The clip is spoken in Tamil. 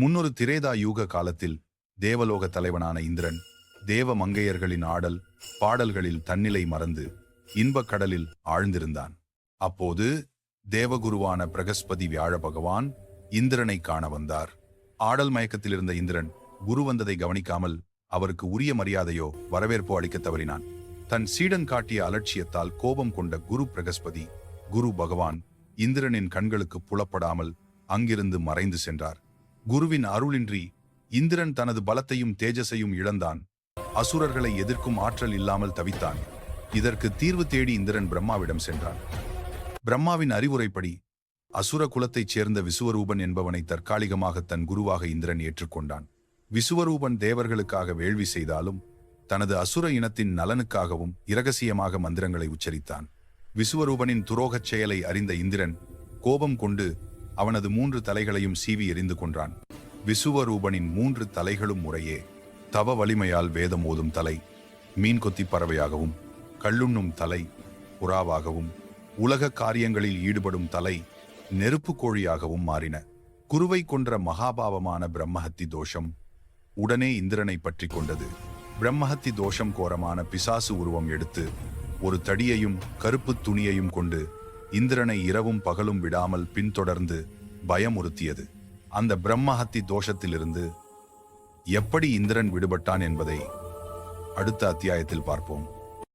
முன்னொரு திரேதா யூக காலத்தில் தேவலோக தலைவனான இந்திரன் தேவ மங்கையர்களின் ஆடல் பாடல்களில் தன்னிலை மறந்து இன்பக் கடலில் ஆழ்ந்திருந்தான். அப்போது தேவகுருவான பிரகஸ்பதி வியாழ பகவான் இந்திரனை காண வந்தார். ஆடல் மயக்கத்தில் இருந்த இந்திரன் குரு வந்ததை கவனிக்காமல் அவருக்கு உரிய மரியாதையோ வரவேற்போ அளிக்க தவறினான். தன் சீடன் காட்டிய அலட்சியத்தால் கோபம் கொண்ட குரு பிரகஸ்பதி குரு பகவான் இந்திரனின் கண்களுக்கு புலப்படாமல் அங்கிருந்து மறைந்து சென்றார். குருவின் அருளின்றி இந்திரன் தனது பலத்தையும் தேஜஸையும் இழந்தான். அசுரர்களை எதிர்க்கும் ஆற்றல் இல்லாமல் தவித்தான். இதற்கு தீர்வு தேடி இந்திரன் பிரம்மாவிடம் சென்றான். பிரம்மாவின் அறிவுரைப்படி அசுர குலத்தைச் சேர்ந்த விசுவரூபன் என்பவனை தற்காலிகமாக தன் குருவாக இந்திரன் ஏற்றுக்கொண்டான். விசுவரூபன் தேவர்களுக்காக வேள்வி செய்தாலும் தனது அசுர இனத்தின் நலனுக்காகவும் இரகசியமாக மந்திரங்களை உச்சரித்தான். விசுவரூபனின் துரோகச் செயலை அறிந்த இந்திரன் கோபம் கொண்டு அவனது மூன்று தலைகளையும் சீவி எறிந்து கொன்றான். விசுவரூபனின் மூன்று தலைகளும் முறையே தவ வலிமையால் வேதம் ஓதும் தலை மீன் கொத்தி பறவையாகவும் கள்ளுண்ணும் தலை புறாவாகவும் உலக காரியங்களில் ஈடுபடும் தலை நெருப்பு கோழியாகவும் மாறின. குருவை கொன்ற மகாபாவமான பிரம்மஹத்தி தோஷம் உடனே இந்திரனை பற்றி கொண்டது. பிரம்மஹத்தி தோஷம் கோரமான பிசாசு உருவம் எடுத்து ஒரு தடியையும் கருப்பு துணியையும் கொண்டு இந்திரனை இரவும் பகலும் விடாமல் பின்தொடர்ந்து பயமுறுத்தியது. அந்த பிரம்மஹத்தி தோஷத்திலிருந்து எப்படி இந்திரன் விடுபட்டான் என்பதை அடுத்த அத்தியாயத்தில் பார்ப்போம்.